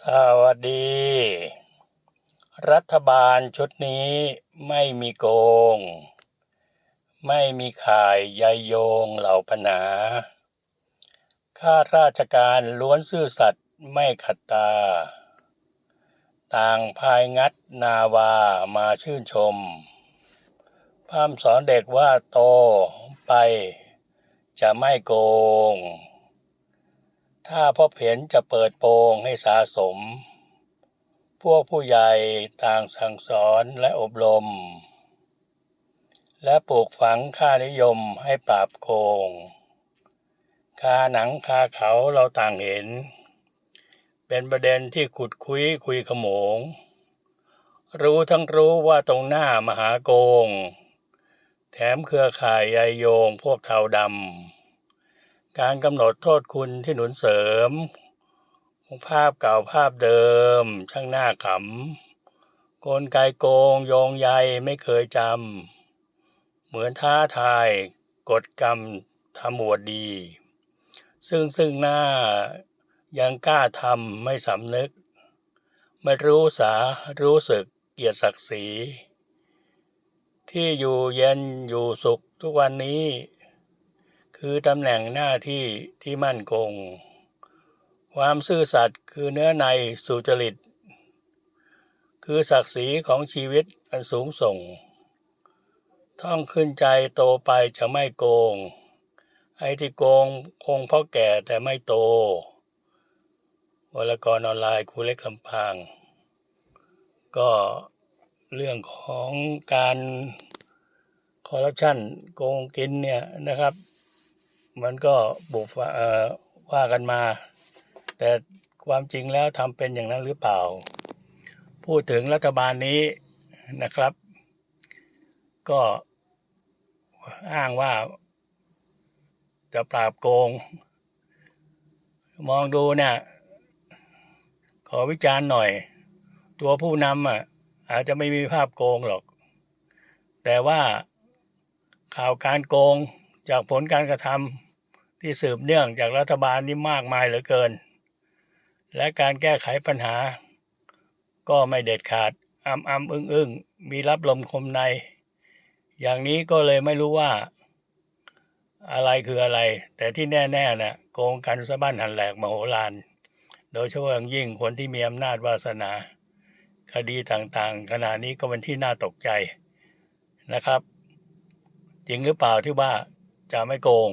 สวัสดี รัฐบาลชุดนี้ไม่มีโกง ไม่มีข่ายใยโยงเหล่าปัญหา ข้าราชการล้วนซื่อสัตย์ไม่ขัดตา ต่างพายงัดนาวามาชื่นชมพร่ำสอนเด็กว่าโตไปจะไม่โกง ถ้าพบเห็นจะเปิดโปงให้สะสม พวกผู้ใหญ่ต่างสั่งสอนและอบรม และปลูกฝังค่านิยมให้ปราบโกง คาหนังคาเขาเราต่างเห็น เป็นประเด็นที่ขุดคุยคุยขโมง รู้ทั้งรู้ว่าตรงหน้ามหาโกง แถมเครือข่ายใยโยงพวกเทาดำ การกำหนดโทษคุณที่หนุนเสริม ภาพเก่าภาพเดิม ช่างหน้าขำกลไกโกงโยงใยไม่เคยจำ เหมือนท้าทาย กฎกรรมทำหมวดดี ซึ่งซึ่งหน้ายังกล้าทำไม่สำนึก ไม่รู้สารู้สึกเกียรติศักดิ์ศรีที่อยู่เย็นอยู่สุขทุกวันนี้ คือตำแหน่งหน้าที่ที่มั่นคง ความซื่อสัตย์คือเนื้อในสุจริต คือศักดิ์ศรีของชีวิตอันสูงส่ง ท่องขึ้นใจโตไปจะไม่โกง ไอ้ที่โกงคงเพราะแก่แต่ไม่โตวรกรออนไลน์ครูเล็กลำพาง ก็เรื่องของการคอร์รัปชันโกงกินเนี่ยนะครับ มันก็บุกเอ่อว่ากันมา แต่ความจริงแล้วทำเป็นอย่างนั้นหรือเปล่า พูดถึงรัฐบาลนี้นะครับ ก็อ้างว่าจะปราบโกง มองดูเนี่ยขอวิจารณ์หน่อย ตัวผู้นำอะ อาจจะไม่มีภาพโกงหรอก แต่ว่าข่าวการโกงจากผลการกระทำ ที่สืบเนื่องจากรัฐบาลนี่มากมายเหลือเกิน และการแก้ไขปัญหา ก็ไม่เด็ดขาดอ้ำอ้ำอึ้งอึ้งมีรับลมคมใน อย่างนี้ก็เลยไม่รู้ว่า อะไรคืออะไร แต่ที่แน่ๆน่ะโกงกันสะบั้นหันแหลกมโหฬารโดยเฉพาะอย่างยิ่งคนที่มีอำนาจวาสนา คดีต่างๆ ขณะนี้ก็เป็นที่น่าตกใจนะครับ จริงหรือเปล่าที่ว่าจะไม่โกง